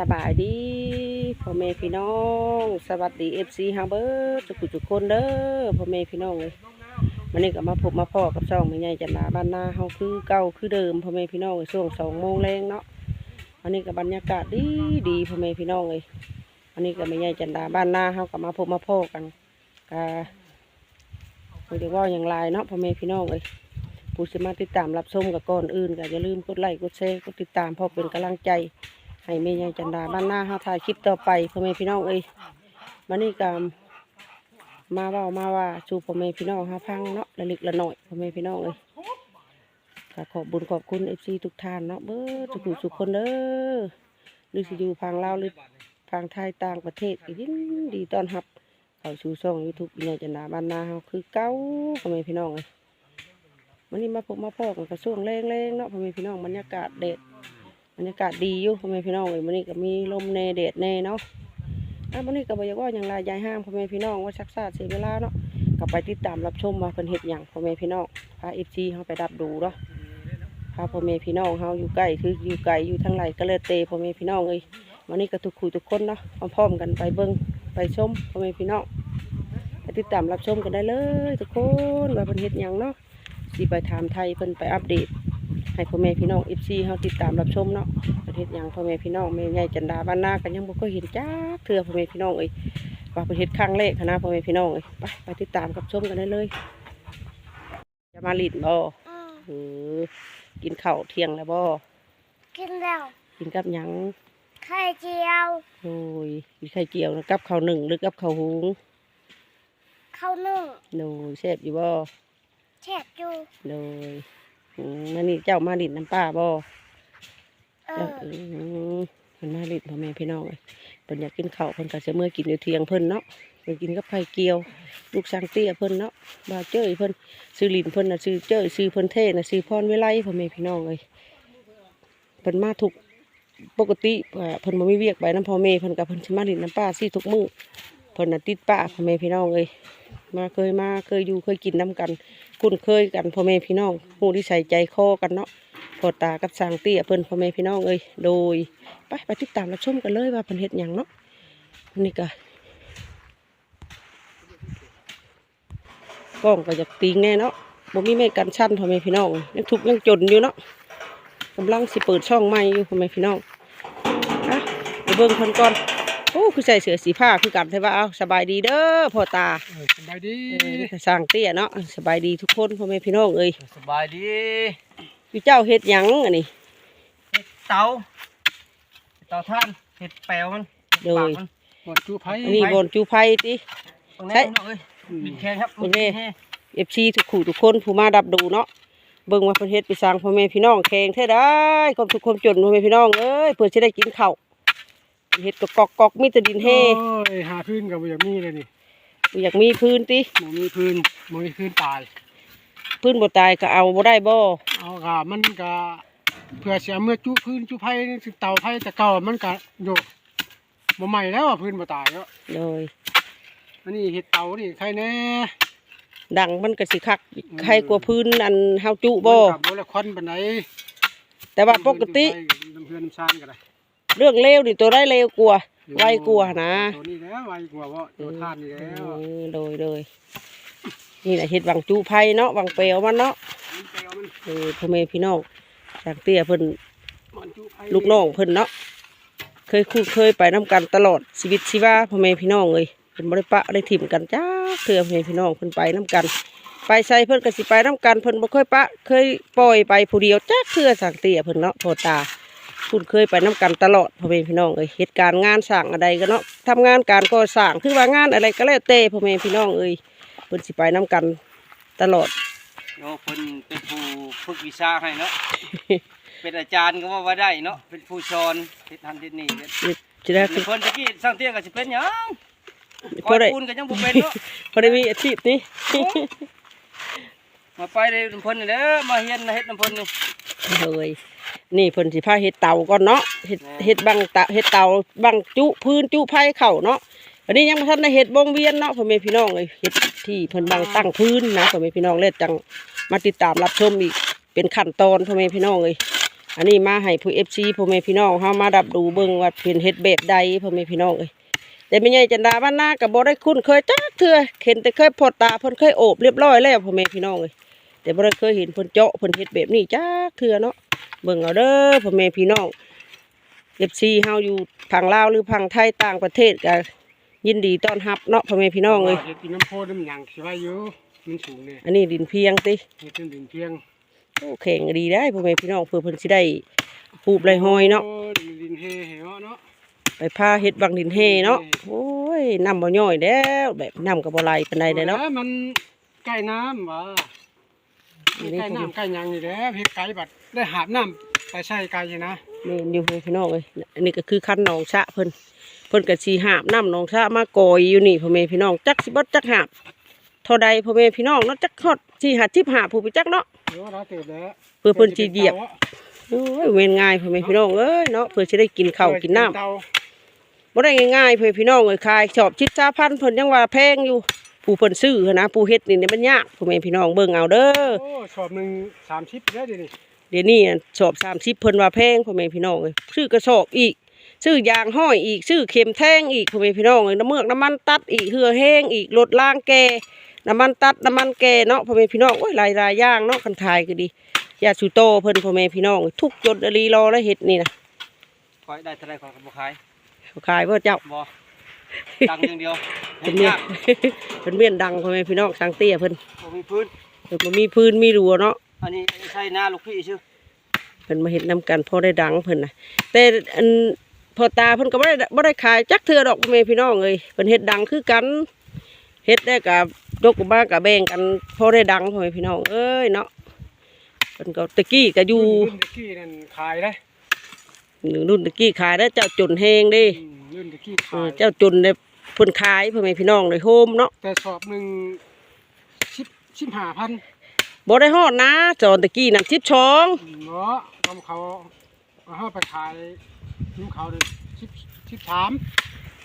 สบายดีพ่อแม่พี่น้อง สวัสดีเอฟซีฮาเบิร์ดทุกผู้ทุกคนเด้อพ่อแม่พี่น้องเลยวันนี้ก็มาพบมาพ่อกับช่องแม่ใหญ่จันดาบ้านนาเฮาคือเก่าคือเดิมพ่อแม่พี่น้องเลยช่วงสองโมงแรงเนาะวันนี้ก็บรรยากาศดีดีพ่อแม่พี่น้องเลยวันนี้ก็แม่ใหญ่จันดาบ้านนาเฮาก็มาพบมาพ่อกันก็ไม่ได้ว่าอย่างไรเนาะพ่อแม่พี่น้องเลยผู้สมาติดตามรับชมกับก่อนอื่นก็อย่าลืมกดไลค์กดแชร์กดติดตามเพราะเป็นกำลังใจ ให้แม่ยายจันดาบ้านหน้าหาถ่ายคลิปต่อไปพ่อแม่พี่น้องเอ้ยมานี่ก็มมาเว่ามาว่าสู่พ่อแม่พี่น้องหาพังเนาะละล็กละหน่อยพ่อแม่พี่น้องเอ้ยก็ขอบบุญขอบคุณเอฟซีทุกท่านเนาะเบิดทุกผู้ทุกคนเด้อหรือสิอยู่พังลาวหรือพังไทยต่างประเทศก็ยินดีต้อนรับเข้าสู่ช่องยูทูบแม่ยายจันดาบ้านหน้าเฮาคือเก้าพ่อแม่พี่น้องเอ้ยวันนี้มาพบมาพอกันกระช่วงแรงๆเนาะพ่อแม่พี่น้องบรรยากาศเด็ด บรรยากาศดีอยู่พ่อแม่พี่น้องเลยวันนี้ก็มีลมแน่แดดแน่เนาะอะวันนี้ก็บอกว่าอย่างไรยายห้ามพ่อแม่พี่น้องว่าชักซาดเสียเวลาเนาะก็ไปติดตามรับชมมาเพิ่นเฮ็ดหยังพ่อแม่พี่น้องพาเอฟซีเฮาไปดับดูเนาะพาพ่อแม่พี่น้องเฮาอยู่ใกล้คืออยู่ไกลอยู่ทางไหนก็เลยเตพ่อแม่พี่น้องเลยวันนี้ก็ทุกคุยทุกคนเนาะพร้อมๆกันไปเบิ่งไปชมพ่อแม่พี่น้องไปติดตามรับชมกันได้เลย ทุกคนว่าเพิ่นเฮ็ดหยังเนาะสิไปถามไทยเพิ่นไปอัปเดต ให้พ่อแม่พี่น้องเอฟซีเฮาติดตามรับชมเนาะประเทศหยังพ่อแม่พี่น้องแม่ใหญ่จันดาบ้านนากันยังบ่เคยเห็นจ้าเทื่อพ่อแม่พี่น้องเอ้ยว่าประเทศครั้งแรกหั้นนะพ่อแม่พี่น้องเอ้ยไปไปติดตามกับชมกันได้เลย จะมาลิดบ่อืมเออกินข้าวเที่ยงแล้วบ่กินแล้ว กินกับหยังไข่เจียวโอ้ยกินไข่เจียวนะกับข้าวหนึ่งหรือกับข้าวหุงข้าวนึ่งโนแซ่บอยู่บ่แช่จูโดยอืม มื้อนี้เจ้ามาลิดน้ำป้าบ่เอแล้วออมเพิ่นมาลิดพ่อแม่พี่น้องเลยเพิ่นอยากกินข้าวเพิ่นก็จะเมื่อกินอยู่เที่ยงเพิ่นเนาะเพิ่นกินกับไข่เกียว ลูกช้างเตี้ยเพิ่นเนาะบาเจ้ยเพิ่นซื้อลินเพิ่นน่ะซื้อเจ้ยซื้อเพิ่นเทน่ะซื้อพรวิไลพ่อแม่พี่น้องเลยเพิ่นมาทุกปกติเพิ่นบ่มีเวียกไปน้ำพ่อแม่เพิ่นกับเพิ่นสิมาลินน้ำป้าซี่ทุกมื้อเพิ่นน่ะติดป้าพ่อแม่พี่น้องเลย มาเคยมาเคยอยู่เคยกินน้กัน คุ้นเคยกันพ่อแม่พี่น้องฮู้ที่ใส่ใจคอกันเนาะพอตากับสางเตี้ยเพิ่นพ่อแม่พี่น้องเอ้ยโดยไปไปติดตามรับชมกันเลยว่าเพิ่นเฮ็ดหยังเนาะนี่ก็กล้องก็อยากติงแน่เนาะบ่มีแม่กันชั้นพ่อแม่พี่น้องยังทุกยังจนอยู่เนาะกำลังสิเปิดช่องใหม่อยู่พ่อแม่พี่น้องอะไปเบิ่งเพิ่นก่อน โอ้คือใส่เสื้อสีผ้าคือกันใช่ป่ะเอาสบายดีเด้อพ่อตาเออสบายดีเออนี่ก็สร้างเตี้ยเนาะสบายดีทุกคนพ่อแม่พี่น้องเอ้ยสบายดีอยู่เจ้าเฮ็ดหยังอันนี้เตาเตาท่านเห็ดแปลวมันโดยปากมันหมดจูไผ่อันนี้บอนจูไพติตรงใช่นี้เนาะเอ้ยบินแข็งครับตรงนี้แห้งเอฟซีทุกขู่ทุกคนผู้มาดับดูเนาะเบิ่งว่าประเทศไปสร้างพ่อแม่พี่น้องแข่งเท่าได้ความทุกข์ความจนพ่อแม่พี่น้องเอ้ยเพื่อจะได้กินข้าว เฮ็ดกกอกกอกมีแต่ดินเฮโอ้ยหาพื้นกับอย่างนี้เลยนี่บ่อยากมีพื้นติหมมีพื้นหมมีพื้นตาย พื้นบ่ตายก็เอาบ่ได้บ่เอากะมันกะเพื่อเสียเมื่อจุพื้นจุไผ่นี่สิเตาไผ่แต่เก่ามันกะโยบ่ใหม่แล้วอะพื้นบ่ตายแล้วโดยอันนี้เห็ดเตานี่ใครแน่ดังมันก็สิคักใครกว่าพื้นอันเฮาจุบ่มันกับบ่ละควันปานใดแต่ว่าปกติน้ำเพื่อนน้ำซานก็ได้ เรื่องเลวนี่ตัวได้เลวกว่าไวกว่านะตัวนี้แล้วไวกว่าว่าตัวท่านนี่แล้วเออโดยโดยนี่แหละเฮ็ดวังจูไผเนาะวังเปลวมันเนาะมันแปลวมันเออพ่อแม่พี่น้องจากเตี้ยเพิ่นมันจุไผ่ลูกน้องเพิ่นเนาะเคยคุ้นเคยไปน้กันตลอดชีวิตชีวาพ่อแม่พี่น้องเลยเพิ่นบ่ได้ปะได้ถิ่มกันจ้าเถื่อพ่อแม่พี่น้องเพิ่นไปน้กัน ไปใส่เพิ่นก็สิไปน้กันเพิ่นบ่เคยปะ เคยปล่อยไปผู้เดียวจ้าเถื่อสังเตี้ยเพิ่นเนาะพ่อตา คุ้นเคยไปน้กันตลอดพ่อแม่พี่น้องเอ้ยเหตุการณ์งานสร้างอะไรก็เนาะทำงานการก่อสร้างคือว่างานอะไรก็แล้วแต่พ่อแม่พี่น้องเอ้ยเพิ่นสิไปน้กันตลอดโยเพิ่นเป็นผู้ฝึกวิชาให้เนาะ เป็นอาจารย์ก็ว่าว่าได้เนาะ เป็นผู้สอนเฮ็ดทันเฮ็ดนี่เฮ็ดจะได้เพิ่นตะกี้สร้างเตี้ยก็สิเป็นหยังพอได้ปูนก็ยังบ่เป็นเนาะพอได้มีอาชีพนี้ มาไปได้น้ำเพิ่นนี่แหละมาเฮียนเฮ็ดน้ำเพิ่นนี่เลย นี่เพิ่นสิพาเฮ็ดเตาก่อนเนาะเฮ็ดแม่เฮ็ดบังตะเฮ็ดเตาบังจุพื้นจุไผ่เข้าเนาะอันนี้ยังบ่ทันได้เฮ็ดวงเวียนเนาะพ่อแม่พี่น้องเอ้ยเฮ็ดที่เพิ่นบังตั้งพื้นนะพ่อแม่พี่น้องเล่จังมาติดตามรับชมอีกเป็นขั้นตอนพ่อแม่พี่น้องเอ้ยอันนี้มาให้ผู้เอฟซีพ่อแม่พี่น้องเฮามาดับดูเบิ่งว่าเป็นเฮ็ดแบบใดพ่อแม่พี่น้องเอ้ยแต่แม่ใหญ่จันดาบ้านนาก็บ่ได้คุ้นเคยจักเทื่อเห็นแต่เคยพอตาเพิ่นเคยโอบเรียบร้อยแล้วพ่อแม่พี่น้องเอ้ยแต่บ่ได้เคยเห็นเพิ่นเจาะเพิ่นเฮ็ดแบบนี้จักเทื่อเนาะ เบิ่งเอาเด้อพ่อแม่พี่น้องเอฟซีเฮาอยู่พังลาวหรือพังไทยต่างประเทศก็ยินดีต้อนรับเนาะพ่อแม่พี่น้องเอ้ยเฮ็ดกินน้ำโพน้ำหยังสิว่าอยู่มันสูงเนี่ยอันนี้ดินเพียงติเฮ็ดเป็นดินเพียงโอ้แข็งดีได้พ่อแม่พี่น้องเพื่อเพิ่นสิได้ปลูกไรหอยเนาะโดินเฮเหวเนาะไปพาเฮ็ดบังดินเฮเนาะโอ้ยน้ำบ่ย่อยแล้วแบบน้ำก็บ่ไหลปานใดได้เนาะออมันใกล้น้ำว่ะ อันนี้ใกล้น้ำใกล้หยังนี่แหละเฮ็ดไก่บัดได้หาบน้ำไปใส่ไก่นะนี่อยู่พ่อแม่พี่น้องเอ้ยอันนี้ก็คือคันหนองชะเพิ่นเพิ่นก็สิหาบน้ำหนองชะมากอยอยู่นี่พ่อแม่พี่น้องจักสิบ่จักหาบเท่าใดพ่อแม่พี่น้องเนาะจักฮอดสิหาทิพหาผู้ไปจักเนาะเดี๋ยวเราเติบแล้วเพื่อเพิ่นสิเหยียบโอ้ยเว้นง่ายพ่อแม่พี่น้องเอ้ยเนาะเพื่อสิได้กินข้าวกินน้ำเตาบ่ได้ง่ายๆเพื่อพี่น้องเอ้ยขายชอบชิดชาพันเพิ่นยังว่าแพงอยู่ ผู้เพิ่นซื้อหั้นนะผู้เฮ็ดนี่เนี่ยมันยากพ่อแม่พี่น้องเบิ่งเอาเด้อโอ้ชอบหนึ่งสามชิปแล้วเดี๋ยวนี้เดี๋ยวนี้อะสอบ30เพิ่นว่าแพงพ่อแม่พี่น้องเอ้ยซื้อกระสอบอีก ซื้อยางห้อยอีก ซื้อเข็มแท่งอีกพ่อแม่พี่น้องเอ้ยน้ำเมือกน้ำมันตัดอีกเหือแห้งอีกรถล้างแกน้ำมันตัดน้ำมันแกเนาะพ่อแม่พี่น้องโอ้ยหลายรายอย่างเนาะคันขายก็ดียาสูโตเพิ่นพ่อแม่พี่น้องทุกจดอรีรอแล้วเฮ็ดนี่นะคอยได้เท่าไรคอยก็บ่ขายเขาขายบ่เจ้าบ่ ตังค์อย่างเดียวเป็นเมียยากเพิ่นเมียนดังพ่อแม่พี่น้องสังเตี้ยเพิ่นบ่มีพื้นเพิ่นบ่มีพื้นมีรั้วเนาะอันนี้ใช่หน้าลูกพี่ชื่อเพิ่นมาเฮ็ดนํกันพอได้ดังเพิ่นน่ะแต่อันพอตาเพิ่นก็บ่ได้บ่ได้ขายจักเทื่อดอกพ่อแม่พี่น้องเอ้ยเพิ่นเฮ็ดดังคือกันเฮ็ดได้กับยกมากับแบ่งกันพอได้ดังพ่อแม่พี่น้องเอ้ยเนาะเพิ่นก็ตะกี้ก็อยู่รุ่นตะกี้นั่นขายได้รุ่นตะกี้ขายได้เจ้าจนแฮงเด้ อืมรุ่นตะกี้เอขาอยเจ้าจนได้เพิ่นขายพ่อแม่พี่น้องได้โฮมเนาะแต่สอบหนึ่งชิปชิปห้าพันบ่ได้ฮอดนะจอนตะกี้นั่น12เนาะทำเขาเอาห้าไปขายน้ำเขาเลยชิปชิปสาม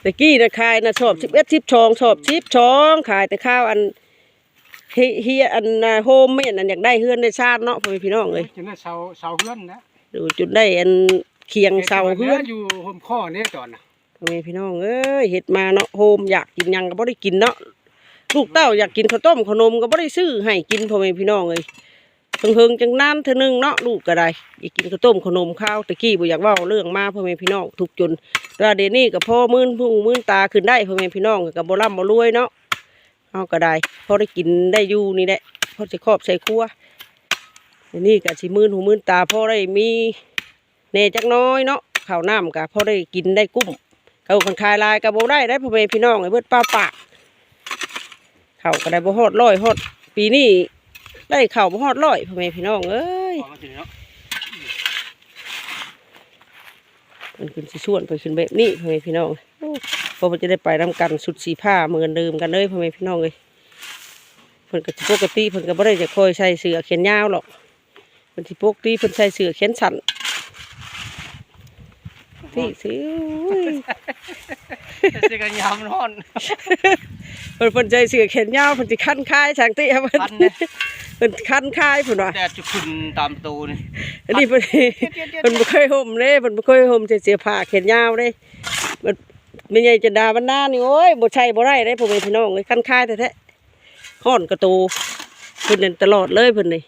ตะกี้นะขายนะชอบสิบเอ็ดสิบชองชอบสิบชองขายแต่ข้าวอันเฮเฮียอันน่ะโฮมเมดอันอยากได้เฮือนได้ชาติเนาะพ่อแม่พี่น้องเลยจนได้เสาเสาเฮือนนะดูจุดได้อันเคียงเสาเฮือน อยู่ห่มข้อเนี่ยตอนน่ะพ่อ แม่พี่น้องเอ้ยเฮ็ดมาเนาะโฮมอยากกินยังก็บ่ได้กินเนาะลูกเต้าอยากกินข้าวต้มขนมก็บ่ได้ซื้อให้กินพ่อแม่พี่น้องเลยเพิ่งจังนานเทื่อนึงเนาะลูกก็ได้อยากกินข้าวต้มขนมข้าวตะกี้บ่อยากว้าเรื่องมาพ่อแม่พี่น้องทุกจนก็เดนี้ก็พ่อมื่นผู้มื่นตาขึ้นได้พ่อแม่พี่น้องก็บ่ร่ำบ่รวยเนาะเอาก็ได้พอได้กินได้อยู่นี่แหละพอจะครอบใส่ครัวนี้ก็สิมื่นหูมื่นตาพ่อได้มีแน่จักน้อยเนาะข้าวน้ำก็พอได้กินได้กุ้ม เขาคนขายลายก็บ่ได้ได้พ่อแม่พี่น้องไอ้เบิดป้าปากเขาก็ได้บ่ฮอดร้อยฮอดปีนี้ได้เข้าบ่ฮอดร้อยพ่อแม่พี่น้องเอ้ยมาสิเนขึ้นสิชวนเพิ่นขึ้นแบบนี้พ่อแม่พี่น้องโอ้เพอมันจะได้ไปนำกันสุดสีผ้าเหมือนเดิมกันเลยพ่อแม่พี่น้องเลยเพิ่นก็ปกติเพิ่นก็บ่ได้จะคอยใส่เสื้อแขนยาวหรอกเพิ่นสิปกติเพิ่นใส่เสื้อแขนสั้น พี่สิโอ้ยสิกันยามนอนเพิ่นเพิ่นใส่เสื้อแขนยาวเพิ่นสิคันคายช่างติครับเพิ่นคันเนี่ยเพิ่นคันคายเพิ่นว่าแดดจะขึ้นตามตูนี่อันนี้เพิ่นเพิ่นบ่เคยห่มเด้เพิ่นบ่เคยห่มใส่เสื้อผ้าแขนยาวเด้มันไม่ใหญ่จะด่าบรรดานี่โอ้ยบ่ใช่บ่ได้เด้พ่อแม่พี่น้องเอ้ยคันคายแท้ๆฮ้อนกระตูเพิ่นนั่นตลอดเลยเพิ่นนี่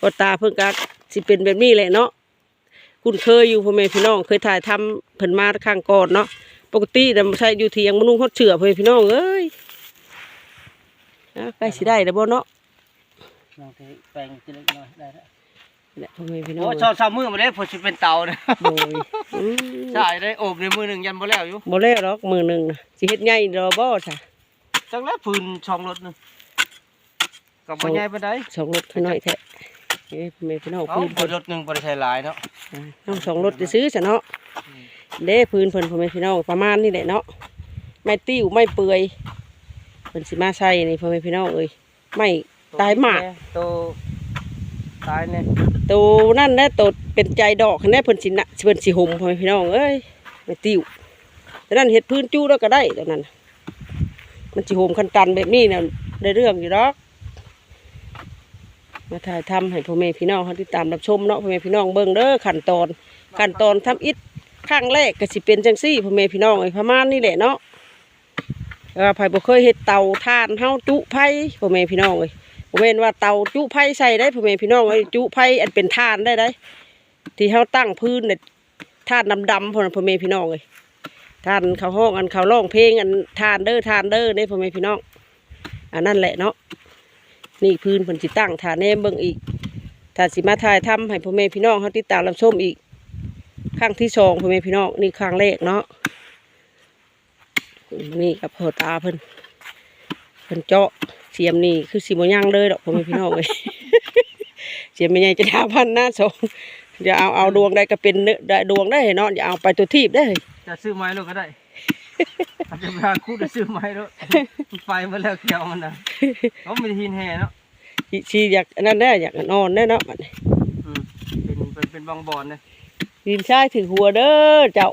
ก็ตาเพิ่นก็สิเป็นแบบนี้แหละเนาะ คุณเคยอยู่พ่อแม่พี่น้อง เคยถ่ายทำเพิ่นมาข้างก่อนเนาะปกติน่ะใช้อยู่เถียงมนุงฮอดเชื่อพ่อแม่พี่น้องเอ้ยอะใกล้สิได้แล้วบ่เนาะลองเทแปลงจะเล็กน้อยได้แล้วนี่แหละพ่อแม่พี่น้องโอ้ชอบสามมือมาได้พอสิเป็นเตาเนี่ยโอ้ยอืมใช่ได้โอบในมือหนึ่งยันบ่แล้วอยู่บ่แล้วหรอกมือหนึ่งนะสิเฮ็ดใหญ่ดอบ่จ้ะจังแล้วพื้นช่องรถหนึงกับบ่ใหญ่ปานใดสองรถน้อยแท้เอ้ย แม่พี่น้องเอาพื้นบ่เพิ่นรถหนึงบ่ได้ใช้หลายเนาะอ่าน้องสองรถจะซื้อซะเนาะเด้พื้นเพิ่นพ่อแม่พี่น้องประมาณนี้แหละเนาะไม้ติ้วไม้เปื่อยเพิ่นสิมาใส่นี่พ่อแม่พี่น้องเอ้ยไม้ตายหมากโตตายเนี่ยตัวนั่นแหละตัวเป็นใจดอกแน่เพิ่นสินะเพิ่นสิห่มพ่อแม่พี่น้องเอ้ยไม้ติ้วแต่นั้นเฮ็ดพื้นจู้แล้วก็ได้แต่นั้นน่ะมันสิห่มคันตันแบบนี้น่ะได้เรื่องอยู่ดอก มาถ่ายทำให้พ่อแม่พี่น้องเขาติดตามรับชมเนาะพ่อแม่พี่น้องเบิ่งเด้อขั้นตอนขั้นตอนทำอิฐข้างแรกก็สิเป็นจังซี่พ่อแม่พี่น้องไอ้ประมานี้แหละเนาะเออไผบ่เคยเฮ็ดเตาถ่านเฮาจุไผ่พ่อแม่พี่น้องเอ้ยบ่แม่นว่าเตาจุไผ่ใส่ได้พ่อแม่พี่น้องเอ้จุไผอันเป็นถ่านได้ได้ที่เฮาตั้งพื้นเนี่ยถ่านดำๆพ่อนะพ่อแม่พี่น้องเอ้ยถ่านเขาห้องอันเขาร้องเพลงอันถ่านเด้อถ่านเด้อเด้พ่อแม่พี่น้องอันนั่นแหละเนาะ นี่พื้นเพิ่นสิตั้งฐานแนมเบิ่งอีกถ้าสิมาถ่ายทำให้พ่อแม่พี่น้องเขาติดตามรับชมอีกครั้งที่สองพ่อแม่พี่น้องนี่ครั้งแรกเนาะนี่กับพอตาเพิ่นเพิ่นเจาะเสียมนี่คือสิบ่ย่างเลยดอกพ่อแม่พี่น้องเลยเสียมไม่ใหญ่จะดาพันหน้าสองอย่าเอาเอาดวงได้ก็เป็นเนื้อได้ดวงได้เนาะอย่าเอาไปตัวทีบได้จะซื้อไม้ลูกก็ได้ อาจจะพาคู่จะซื้อไม้ลูกไฟมาแล้วเกี่ยวมันนะเขาไม่ได้หินแห่เนาะสิสิอยากอันนั้นได้อยากนอนได้เนาะบัดนี้อืมเป็นเป็นเป็นบางบอนเลยดินชายถือหัวเด้อเจ้า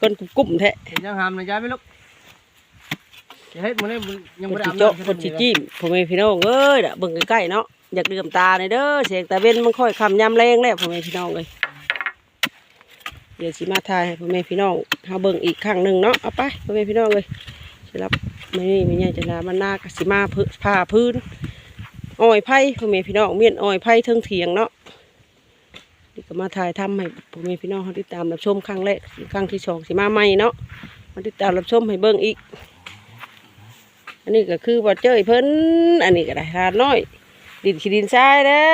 คนกุ้มๆแท้เห็นยังหามนะย้ายไหมลูกจะเฮ็ดมันเลยยังคไม่นได้สิอาบเจาะน้ำคนสิจิ้มพ่อแม่พี่น้องเอ้ยน่ะเบิ่งใกล้ๆเนาะอยากดื่มตาในอยเด้อเสียงตาเว้นมันค่อยคำยำแรงแล้วพ่อแม่พี่น้องเลย เดี๋ยวสิมาทายให้พ่อแม่พี่น้องเฮาเบิ่งอีกครั้งหนึ่งเนาะเอาไปพ่อแม่พี่น้องเลยสิรับไม่นี่ไม่ใหญ่จะลามันหน้ากสิมาพื้นผ้าพื้นอ้อยไผ่พ่อแม่พี่น้องเมียนอ้อยไผ่เทิงเถียงเนาะนี่ก็มาถ่ายทำให้พ่อแม่พี่น้องเขาติดตามรับชมครั้งแรกครั้งที่สองสิมาใหม่เนาะมาติดตามรับชมให้เบิ่งอีก อันนี้ก็คือบ่เจ้ยเพิ่นอันนี้ก็ได้ทานน้อย ดินขี้ดินทรายได้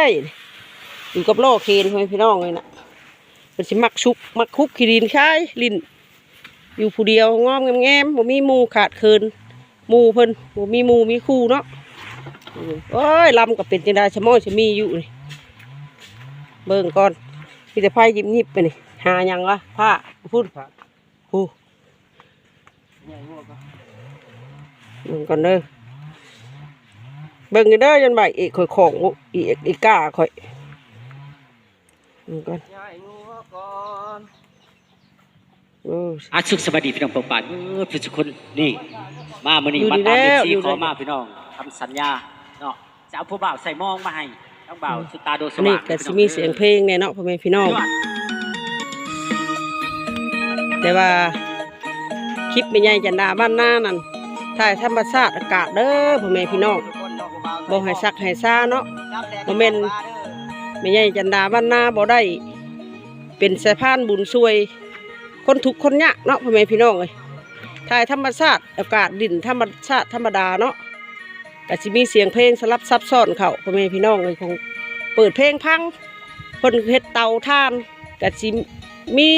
อยู่กับโลกเคนพ่อแม่พี่น้องเลยนะ เป็นสิมักชุบมักคุบขี้ดินชายลินอยู่ผู้เดียวงอมแงมบ่มีมูขาดเคินมูเพิ่นบ่มีมูมีคู่เนาะโอ้ยลำก็เป็นจังได๋ชะม้อยชะมีอยู่นี่เบิ่งก่อนมีแต่ไผยิบยิบไปนี่หาหยังวะผ้าพุ่นผู้ใหญ่งวกก็เบิ่งก่อนเด้อเบิ่งกันเด้อยันบ่ายอีกข่อยของอีกอีกก้าข่อยเบิ่งก่อน กก่อนเอออาสุขสวัสดีพี่น้องปองปานเออพี่ทุกคนนี่ มามื้อนี้อยู่มาดีตามแล้เอวซีอยู่ขอดีมาพี่น้องทำสัญญาเนาะจะเอาผู้บ่าวใส่หมองมาให้ทั้งบ่าวสุดตาโดสอันว่านี้งก็สิมีเสียงเพลงเนี่ยเนาะพ่อแม่พี่น้องยอดแต่ว่าคลิปไม่ใหญ่จันดาบ้านหน้านั่นถ่ายธรรมชาติอากาศเด้อพ่อแม่พี่น้องทุกคนเนาะบ่าวบ่ให้ซักให้ซ่าเนาะจับแลบ่แม่นไม่ใหญ่จันดาบ้านหน้าบ่ได้ เป็นสะพานบุญช่วย คนทุกคนยากเนาะพ่อแม่พี่น้องเอ้ยถ่ายธรรมชาติอากาศดินธรรมชาติธรรมดาเนาะก็สิมีเสียงเพลงสลับซับซ้อนเขาพ่อแม่พี่น้องเลยของเปิดเพลงพังเพิ่นเฮ็ดเตาถ่านก็สิมี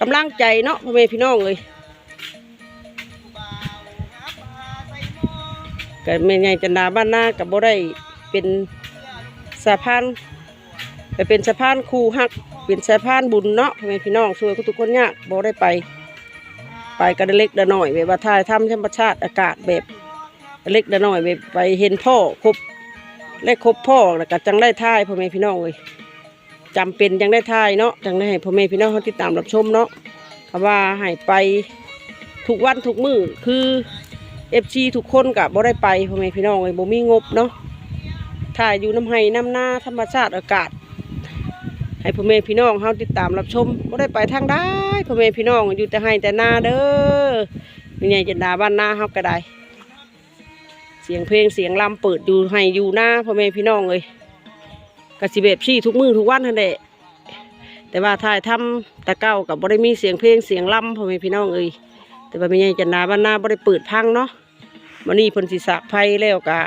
กำลังใจเนาะพ่อแม่พี่น้องเลยก็แม่ใหญ่จันดาบ้านหน้าก็บ่ได้เป็นสะพานไปเป็นสะพานคู่ฮัก เป็นสะพานบุญเนาะพ่อแม่พี่น้องช่วยทุกคนยากบ่ได้ไป ไปกันเล็กเดน้อยแบบว่าถ่ายทำธรรมชาติอากาศแบบเล็กเดน้อยแบบไปเห็นพ่อครบและครบพ่อแล้วก็จังได้ถ่ายพ่อแม่พี่น้องเลยจำเป็นจังได้ถ่ายเนาะจังได้ให้พ่อแม่พี่น้องเขาติดตามรับชมเนาะคำว่าให้ไปทุกวันทุกมื้อคือเอฟซีทุกคนกับบ่ได้ไปพ่อแม่พี่น้องเลยบ่มีงบเนาะถ่ายอยู่น้ำไห้น้ำหน้าธรรมชาติอากาศ ให้พ่อแม่พี่น้องเฮาติดตามรับชมบ่ได้ไปทางใดพ่อแม่พี่น้องอยู่แต่ให้แต่หน้าเด้อนี่ไงจันดาบ้านนาเฮาก็ได้ เสียงเพลงเสียงลำเปิดอยู่ให้อยู่หน้าพ่อแม่พี่น้องเลยกสิแบบซี่ทุกมือทุกวันนั่นแหละแต่ว่าถ่ายทำแต่เก้ากับบ่ได้มีเสียงเพลงเสียงลำพ่อแม่พี่น้องเอ้ยแต่ว่าไม่ใช่จันดาบ้านนาบ่ได้เปิดพังเนาะวันนี้เพิ่นสิสะไฟแล้วก็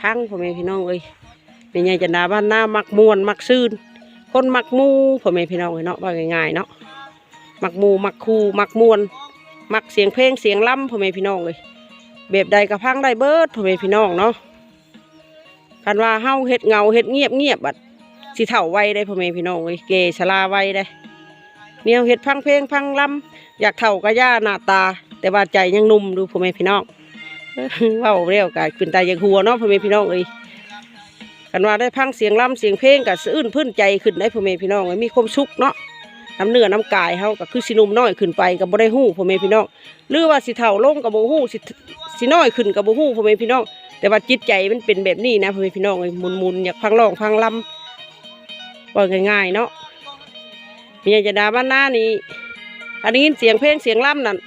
พังพ่อแม่พี่น้องเอ้ยเป็นไงจันดาบ้านหน้ามักมวนมักซื่น คนมักมูพ่อแม่พี่น้องเอ้ยเนาะว่าง่ายๆเนาะมักมูมักคูมักมวนมักเสียงเพลงเสียงล่ำพ่อแม่พี่น้องเลยแบบใดก็พังได้เบิดพ่อแม่พี่น้องเนาะคันว่าเฮาเฮ็ดเงาเฮ็ดเงียบเงียบบัดสิเฒ่าไวได้พ่อแม่พี่น้องเลยเกชราไวได้เนี่ยเฮ็ดพังเพลงพังล่ำอยากเฒ่าก็ย่าหน้าตา แต่ว่าใจยังนุ่มดูพ่อแม่พี่น้องเว้าเร็วกายขึ้นตายังหัวเนาะพ่อแม่พี่น้องเอ้ย กันว่าได้พังเสียงล่ำเสียงเพลงกับสื่นพื้นใจขึ้นได้พ่อแม่พี่น้องมีความสุขเนาะน้ำเนื้อน้ำกายเฮาก็คือสินุ่มน้อยขึ้นไปกับบ่ได้ฮู้พ่อแม่พี่น้องหรือว่าสิเฒ่าลงกับบ่ฮู้สิสิน้อยขึ้นกับบ่ฮู้พ่อแม่พี่น้อง แต่ว่าจิตใจมันเป็นแบบนี้นะพ่อแม่พี่น้องเอ้ยมุนอยากพังร้องพังลำว่าง่ายๆเนาะมีจะดาบ้านหน้านี่อันนี้เสียงเพลงเสียงล่ำนั่น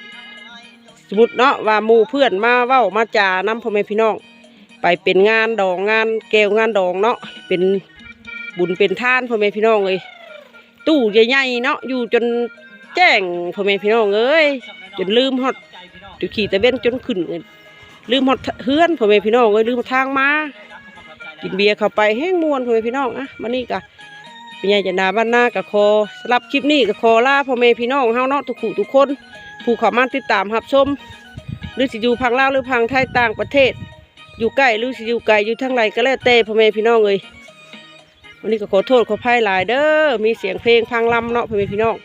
สมมติเนาะว่ามูเพื่อนมาเว้ามาจาน้ำพ่อแม่พี่น้อง ไปเป็นงานดองงานแก้วงานดองเนาะเป็นบุญเป็นท่านพ่อแม่พี่น้องเลยตู้ใหญ่ๆเนาะอยู่จนแจ้งพ่อแม่พี่น้องเอ้ยจนลืมฮอดจุขี่ตะเว้นจนขึ้นลืมหมดเฮือนพ่อแม่พี่น้องเอ้ยลืมทางมากินเบียร์เข้าไปแห้งมวนพ่อแม่พี่น้องอะมานี่กะพี่ใหญ่จันดาบ้านหน้ากะคอสำหรับคลิปนี้กะคอลาพ่อแม่พี่น้องเฮาเนาะทุกคู่ทุกคน ผู้ข้ามาติดตามรับชมหรือสิอยู่พังลาวหรือพังไทยต่างประเทศ อยู่ใกล้หรือสิอยู่ไกลอยู่ทางไหนก็แล้วแต่พ่อแม่พี่น้องเอ้ยวันนี้ก็ขอโทษขอภัยหลายเด้อมีเสียงเพลงพังลำเนาะพ่อแม่พี่น้อง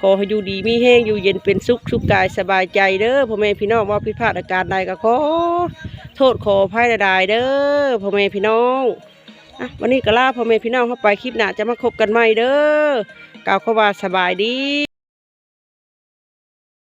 ขอให้อยู่ดีมีแห้งอยู่เย็นเป็นสุขสุขกายสบายใจเด้อพ่อแม่พี่น้องว่าผิพาดอาการใดก็ขอโทษขอภัยใดเด้อพ่อแม่พี่น้องอะวันนี้ก็ลาพ่อแม่พี่น้องเข้าไปคลิปหน้าจะมาคบกันใหม่เด้อกล่าวคำว่าสบายดี